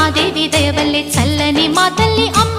ఆ దేవి దయవల్లే చల్లని మా తల్లి అమ్మ